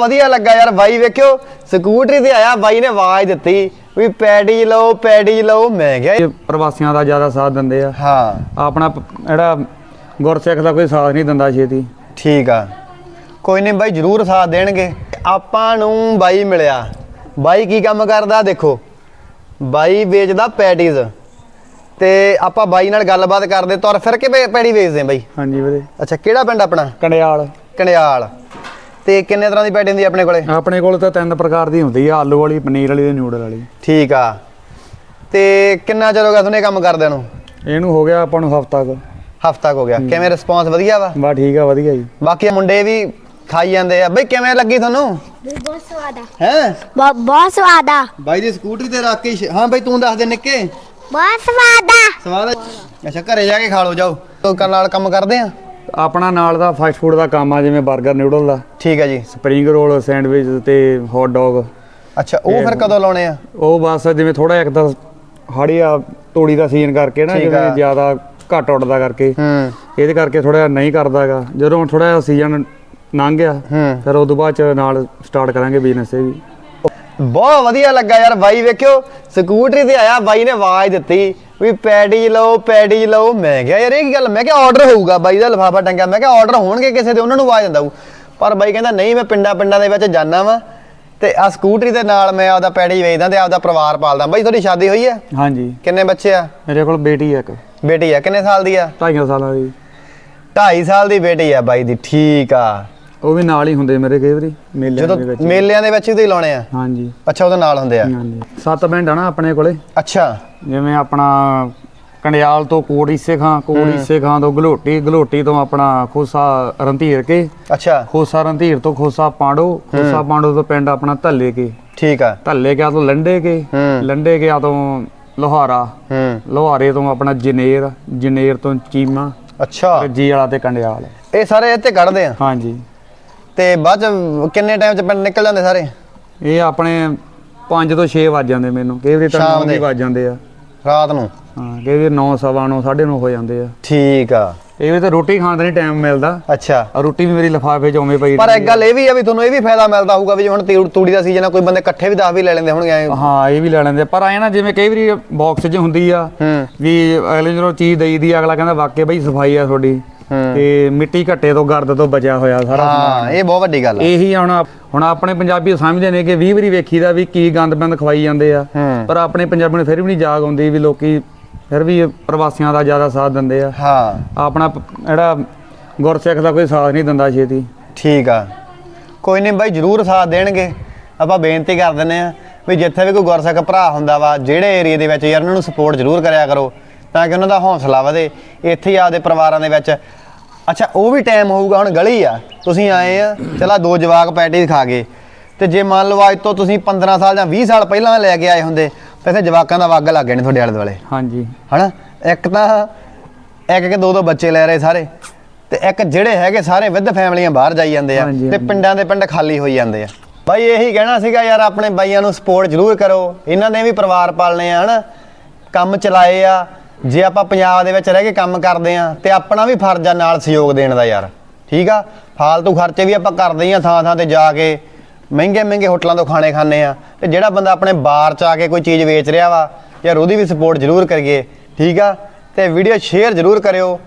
ਵਧੀਆ ਲੱਗਾ ਯਾਰ ਬਾਈ ਵੇਖਿਓ ਸਕੂਟਰੀ ਤੇ ਆਇਆ ਬਾਈ ਨੇ ਆਵਾਜ਼ ਦਿੱਤੀ ਵੀ ਪੈਡੀ ਲਓ ਪੈਡੀ ਲਓ ਮੈਂ ਕਿਹਾ ਇਹ ਪ੍ਰਵਾਸੀਆਂ ਦਾ ਜ਼ਿਆਦਾ ਸਾਥ ਦਿੰਦੇ ਆ। ਹਾਂ। ਆਪਣਾ ਪ- ਜਿਹੜਾ ਗੁਰਸਿੱਖ ਦਾ ਕੋਈ ਸਾਥ ਨਹੀਂ ਦਿੰਦਾ ਛੇਤੀ। ਠੀਕ ਆ। ਕੋਈ ਨਹੀਂ ਬਾਈ ਜਰੂਰ ਸਾਥ ਦੇਣਗੇ। ਆਪਾਂ ਨੂੰ ਬਾਈ ਮਿਲਿਆ। ਬਾਈ ਕੀ ਕੰਮ ਕਰਦਾ ਦੇਖੋ। ਬਾਈ ਵੇਚਦਾ ਪੈਟੀਜ਼ ਤੇ ਆਪਾਂ ਬਾਈ ਨਾਲ ਗੱਲਬਾਤ ਕਰਦੇ ਤੁਰ ਫਿਰ ਕੇ ਪੈ- ਪੈੜੀ ਵੇਚਦੇ ਆ ਬਾਈ। ਹਾਂਜੀ ਵੀਰੇ। ਅੱਛਾ ਕਿਹੜਾ ਪਿੰਡ ਆਪਣਾ? ਕੰਡਿਆਲ। ਕਣਿਆਲ ਤੇ ਕਿੰਨੇ ਤਰ੍ਹਾਂ ਦੀ ਪੈਟੀ ਹੁੰਦੀ ਆ ਆਪਣੇ ਕੋਲੇ? ਆਪਣੇ ਕੋਲ ਤਾਂ ਤਿੰਨ ਪ੍ਰਕਾਰ ਦੀ ਹੁੰਦੀ ਆ ਆਲੂ ਵਾਲੀ ਪਨੀਰ ਵਾਲੀ ਤੇ ਨਿਊਡਲ ਵਾਲੀ। ਠੀਕ ਆ। ਤੇ ਕਿੰਨਾ ਚਿਰ ਹੋ ਗਿਆ ਤੁਹਾਨੂੰ ਇਹ ਕੰਮ ਕਰਦਿਆਂ ਨੂੰ? ਇਹਨੂੰ ਹੋ ਗਿਆ ਆਪਾਂ ਨੂੰ ਹਫਤਾ ਕੁ। ਹਫਤਾ ਹੋ ਗਿਆ। ਕਿਵੇਂ ਰਿਸਪੌਂਸ ਵਧੀਆ ਵਾ? ਬਾ ਠੀਕ ਆ ਵਧੀਆ ਜੀ। ਬਾਕੀ ਮੁੰਡੇ ਵੀ ਖਾਈ ਜਾਂਦੇ ਆ। ਬਈ ਕਿਵੇਂ ਲੱਗੀ ਤੁਹਾਨੂੰ? ਬਹੁਤ ਸਵਾਦ ਆ। ਹੈ? ਬਹੁਤ ਬਹੁਤ ਸਵਾਦ ਆ। ਬਾਈ ਦੀ ਸਕੂਟਰੀ ਤੇ ਰੱਖ ਕੇ ਹਾਂ ਬਾਈ ਤੂੰ ਦੱਸ ਦੇ ਨਿੱਕੇ। ਬਹੁਤ ਸਵਾਦ ਆ। ਸਵਾਦ ਆ? ਅੱਛਾ ਘਰੇ ਜਾ ਕੇ ਖਾ ਲਓ ਜਾਓ। ਤੋ ਕਰਨ ਨਾਲ ਕੰਮ ਕਰਦੇ ਆ। ਆਪਣਾ ਨਾਲ ਦਾ ਫਾਸਟ ਫੂਡ ਦਾ ਕੰਮ ਆ ਜਿਵੇਂ 버ਗਰ ਨਿਊਡਲ ਦਾ। ਠੀਕ ਆ ਜੀ। ਸਪਰਿੰਗ ਰੋਲ ਸੈਂਡਵਿਚ ਤੇ ਹੌਟ ਡੌਗ ਅੱਛਾ ਉਹ ਫਿਰ ਕਦੋਂ ਲਾਉਣੇ ਆ? ਉਹ ਬਸ ਜਿਵੇਂ ਥੋੜਾ ਇੱਕ ਤਾਂ ਹਾੜੀ ਆ ਤੋੜੀ ਦਾ ਸੀਜ਼ਨ ਕਰਕੇ ਨਾ। ਜਿਵੇਂ ਜ਼ਿਆਦਾ ਘੱਟ ਉੱਡਦਾ ਕਰਕੇ। ਹੂੰ। ਇਹਦੇ ਕਰਕੇ ਥੋੜਾ ਨਹੀਂ ਕਰਦਾਗਾ। ਜਦੋਂ ਥੋੜਾ ਸੀਜ਼ਨ ਲੰਘ ਗਿਆ ਹੂੰ। ਫਿਰ ਉਦੋਂ ਬਾਅਦ ਚ ਨਾਲ ਸਟਾਰਟ ਕਰਾਂਗੇ ਬਿਜ਼ਨਸ ਇਹ ਵੀ। ਬਹੁਤ ਵਧੀਆ ਲੱਗਾ ਯਾਰ ਬਾਈ ਵੇਖਿਓ ਸਕੂਟਰੀ ਤੇ ਆਇਆ ਬਾਈ ਨੇ ਆਵਾਜ਼ ਦਿੱਤੀ ਵੀ ਪੈਡੀ ਲਓ ਪੈਡੀ ਲਓ। ਮੈਂ ਕਿਹਾ ਯਾਰ ਇਹ ਕੀ ਗੱਲ? ਮੈਂ ਕਿਹਾ ਆਰਡਰ ਹੋਊਗਾ ਬਾਈ ਦਾ ਲਿਫਾਫਾ ਟੰਗਿਆ ਮੈਂ ਕਿਹਾ ਆਰਡਰ ਹੋਣਗੇ ਕਿਸੇ ਦੇ ਉਹਨਾਂ ਨੂੰ ਆਵਾਜ਼ ਦਿੰਦਾ ਹੂੰ। ਪਰ ਬਾਈ ਕਹਿੰਦਾ ਨਹੀਂ ਮੈਂ ਪਿੰਡਾਂ ਪਿੰਡਾਂ ਦੇ ਵਿੱਚ ਜਾਣਾ ਵਾਂ ਤੇ ਆ ਸਕੂਟਰੀ ਦੇ ਨਾਲ ਮੈਂ ਆਪਦਾ ਪੈਡੀ ਵੇਚਦਾ ਤੇ ਆਪਦਾ ਪਰਿਵਾਰ ਪਾਲਦਾ। ਬਾਈ ਤੁਹਾਡੀ ਸ਼ਾਦੀ ਹੋਈ ਹੈ ਹਾਂਜੀ। ਕਿੰਨੇ ਬੱਚੇ ਆ? ਮੇਰੇ ਕੋਲ ਬੇਟੀ ਆ ਇੱਕ। ਬੇਟੀ ਆ ਕਿੰਨੇ ਸਾਲ ਦੀ ਆ? ਢਾਈਆਂ ਸਾਲਾਂ ਦੀ। 2.5 ਸਾਲ ਦੀ ਬੇਟੀ ਆ ਬਾਈ ਦੀ ਠੀਕ ਆ। ਉਹ ਵੀ ਨਾਲ ਹੀ ਹੁੰਦੇ ਮੇਰੇ ਕਈ ਵਾਰੀ ਮੇਲਿਆਂ ਜਦੋਂ ਦੇ ਵਿੱਚ। ਮੇਲਿਆਂ ਦੇ ਵਿੱਚ ਹੀ ਤੁਸੀਂ ਲਾਉਣੇ ਆ? ਹਾਂਜੀ। ਅੱਛਾ ਉਹਦੇ ਨਾਲ ਹੁੰਦੇ ਆ? ਹਾਂਜੀ ਸੱਤ ਪਿੰਡ ਆ ਨਾ ਆਪਣੇ ਕੋਲੇ। ਅੱਛਾ। ਜਿਵੇਂ ਆਪਣਾ ਕੰਡਿਆਲ ਤੋਂ ਕੋੜੀ ਖਾਂ ਕੋੜੀ ਖਾਂ ਤੋਂ ਗਲੋਟੀ ਗਲੋਟੀ ਤੋਂ ਆਪਣਾ ਖੋਸਾ ਰੰਧੀਰ ਕੇ। ਅੱਛਾ। ਖੋਸਾ ਰੰਧੀਰ ਤੋਂ ਖੋਸਾ ਪਾਂਡੋ ਖੋਸਾ ਪਾਂਡੋ ਤੋਂ ਪਿੰਡ ਆਪਣਾ ਧੱਲੇ ਕੇ। ਠੀਕ ਆ। ਧੱਲੇ ਗਿਆ ਤੋਂ ਲੰਡੇ ਕੇ। ਲੰਡੇ ਗਿਆ ਤੋਂ ਲੋਹਾਰਾ। ਹੂੰ। ਲੋਹਾਰੇ ਤੋਂ ਆਪਣਾ ਜਨੇਰ ਜਨੇਰ ਤੋਂ ਚੀਮਾ। ਅੱਛਾ। ਜੀ ਵਾਲਾ ਤੇ ਕੰਡਿਆਲ। ਇਹ ਸਾਰੇ ਇੱਥੇ ਕੱਢਦੇ ਆ? ਹਾਂਜੀ। ਤੇ ਬਾਅਦ ਚ ਕਿੰਨੇ ਟਾਈਮ ਚ ਪਿੰਡ ਨਿਕਲ ਜਾਂਦੇ ਸਾਰੇ? ਇਹ ਆਪਣੇ 5 ਤੋਂ 6 ਵੱਜ ਜਾਂਦੇ ਮੈਨੂੰ। ਕਈ ਵਾਰੀ ਤਾਂ ਸ਼ਾਮ 9 ਦੇ। ਵੀ ਵੱਜ ਜਾਂਦੇ ਆ। ਰਾਤ ਨੂੰ? ਹਾਂ ਕਈ ਵਾਰੀ 9 ਸਵਾ 9 9:30 ਹੋ ਜਾਂਦੇ ਆ। ਠੀਕ ਆ। ਇਹ ਵੀ ਤਾਂ ਰੋਟੀ ਖਾਣ ਦਾ ਨਹੀਂ ਟਾਈਮ ਮਿਲਦਾ। ਅੱਛਾ। ਆ ਰੋਟੀ ਵੀ ਮੇਰੀ ਲਿਫਾਫੇ 'ਚ ਉਵੇਂ ਪਈ ਪਰ ਰਹਿੰਦੀ ਇੱਕ ਗੱਲ ਇਹ ਵੀ ਆ ਵੀ ਤੁਹਾਨੂੰ ਇਹ ਵੀ ਫਾਇਦਾ ਮਿਲਦਾ ਹੋਊਗਾ ਵੀ ਜੇ ਹੁਣ ਤੀੜ- ਤੂੜੀ ਦਾ ਸੀਜ਼ਨ ਆ ਕੋਈ ਬੰਦੇ ਇਕੱਠੇ ਵੀ 10 ਵੀ ਲੈ ਲੈਂਦੇ ਹੋਣਗੇ ਐਂ। ਆ। ਹਾਂ ਇਹ ਵੀ ਲੈ ਲੈਂਦੇ ਆ। ਪਰ ਆਏ ਨਾ ਜਿਵੇਂ ਕਈ ਵਾਰੀ ਬਾਕਸ 'ਚ ਹੁੰਦੀ ਆ ਹੂੰ। ਵੀ ਅਗਲੇ ਜਦੋਂ ਚੀਜ਼ ਦੇਈਦੀ ਆ ਅਗਲਾ ਕਹਿੰਦਾ ਵਾਕਿਆ ਬਈ ਸਫ਼ਾਈ ਆ ਤੁਹਾਡੀ। ਤੇ ਮਿੱਟੀ ਘੱਟੇ ਤੋਂ ਗਰਦ ਤੋਂ ਬਚਿਆ ਹੋਇਆ ਸਾਰਾ ਹਾਂ ਇਹ ਬਹੁਤ ਵੱਡੀ ਗੱਲ ਆ। ਇਹੀ ਹੁਣ ਹੁਣ ਆਪਣੇ ਪੰਜਾਬੀ ਸਮਝਦੇ ਨੇ ਕਿ 20 ਵਾਰੀ ਵੇਖੀਦਾ ਵੀ ਕੀ ਗੰਦ ਬੰਦ ਖਵਾਈ ਜਾਂਦੇ ਆ। ਹੂੰ। ਪਰ ਆਪਣੇ ਪੰਜਾਬੀ ਨੂੰ ਫਿਰ ਵੀ ਨਹੀਂ ਜਾਗ ਆਉਂਦੀ ਵੀ ਲੋਕੀ ਫਿਰ ਵੀ ਪ੍ਰਵਾਸੀਆਂ ਦਾ ਜ਼ਿਆਦਾ ਸਾਥ ਦਿੰਦੇ ਆ। ਹਾਂ। ਆਪਣਾ ਜਿਹੜਾ ਗੁਰਸਿੱਖ ਦਾ ਕੋਈ ਸਾਥ ਨਹੀਂ ਦਿੰਦਾ ਛੇਤੀ। ਠੀਕ ਆ। ਕੋਈ ਨਹੀਂ ਬਾਈ ਜਰੂਰ ਸਾਥ ਦੇਣਗੇ। ਆਪਾਂ ਬੇਨਤੀ ਕਰ ਦਿੰਨੇ ਆ ਵੀ ਜਿੱਥੇ ਵੀ ਕੋਈ ਗੁਰਸਿੱਖ ਭਰਾ ਹੁੰਦਾ ਵਾ ਜਿਹੜੇ ਏਰੀਆ ਦੇ ਵਿੱਚ ਯਾਰ ਉਹਨਾਂ ਨੂੰ ਸਪੋਰਟ ਜਰੂਰ ਕਰਿਆ ਕਰੋ ਤਾਂ ਕਿ ਉਹਨਾਂ ਦਾ ਹੌਸਲਾ ਵਧੇ। ਇੱਥੇ ਹੀ ਆਪਦੇ ਪਰਿਵਾਰਾਂ ਦੇ ਵਿੱਚ ਅੱਛਾ ਉਹ ਵੀ ਟਾਈਮ ਹੋਊਗਾ ਹੁਣ ਗਲੀ ਆ। ਤੁਸੀਂ ਆਏ ਆ ਚਲਾ ਦੋ ਜਵਾਕ ਪੈਟੀ ਖਾ ਗਏ। ਤੇ ਜੇ ਮੰਨ ਲਓ ਅੱਜ ਤੋਂ ਤੁਸੀਂ 15 ਸਾਲ ਜਾਂ 20 ਸਾਲ ਪਹਿਲਾਂ ਲੈ ਕੇ ਆਏ ਹੁੰਦੇ ਤਾਂ ਇੱਥੇ ਜਵਾਕਾਂ ਦਾ ਵੱਗ ਲੱਗ ਨੇ ਤੁਹਾਡੇ ਆਲੇ ਦੁਆਲੇ। ਹਾਂਜੀ। ਹਨਾ? ਇੱਕ ਤਾਂ ਇੱਕ ਇੱਕ ਦੋ ਦੋ ਬੱਚੇ ਲੈ ਰਹੇ ਸਾਰੇ ਤੇ ਇੱਕ ਜਿਹੜੇ ਹੈਗੇ ਸਾਰੇ ਵਿਦ ਫੈਮਲੀਆਂ ਬਾਹਰ ਜਾਈ ਜਾਂਦੇ ਆ ਤੇ। ਪਿੰਡਾਂ ਦੇ ਪਿੰਡ ਖਾਲੀ ਹੋਈ ਜਾਂਦੇ ਆ। ਬਾਈ ਇਹੀ ਕਹਿਣਾ ਸੀਗਾ ਯਾਰ ਆਪਣੇ ਬਾਈਆਂ ਨੂੰ ਸਪੋਰਟ ਜ਼ਰੂਰ ਕਰੋ। ਇਹਨਾਂ ਨੇ ਵੀ ਪਰਿਵਾਰ ਪਾਲਣੇ ਆ ਹਨਾ? ਕੰਮ ਚਲਾਏ ਆ ਜੇ ਆਪਾਂ ਪੰਜਾਬ ਦੇ ਵਿੱਚ ਰਹਿ ਕੇ ਕੰਮ ਕਰਦੇ ਆ ਤੇ ਆਪਣਾ ਵੀ ਫਰਜ਼ ਆ ਨਾਲ ਸਹਿਯੋਗ ਦੇਣ ਦਾ ਯਾਰ, ਠੀਕ ਆ? ਫਾਲਤੂ ਖਰਚੇ ਵੀ ਆਪਾਂ ਕਰਦੇ ਹੀ ਆ ਥਾਂ ਥਾਂ ਤੇ ਜਾ ਕੇ, ਮਹਿੰਗੇ ਮਹਿੰਗੇ ਹੋਟਲਾਂ ਤੋਂ ਖਾਣੇ ਖਾਂਦੇ ਆ ਤੇ ਜਿਹੜਾ ਬੰਦਾ ਆਪਣੇ ਬਾਰ ਚ ਆ ਕੇ ਕੋਈ ਚੀਜ਼ ਵੇਚ ਰਿਹਾ ਵਾ ਯਾਰ ਉਹਦੀ ਵੀ ਸਪੋਰਟ ਜ਼ਰੂਰ ਕਰੀਏ, ਠੀਕ ਆ? ਤੇ ਵੀਡੀਓ ਸ਼ੇਅਰ ਜ਼ਰੂਰ ਕਰਿਓ।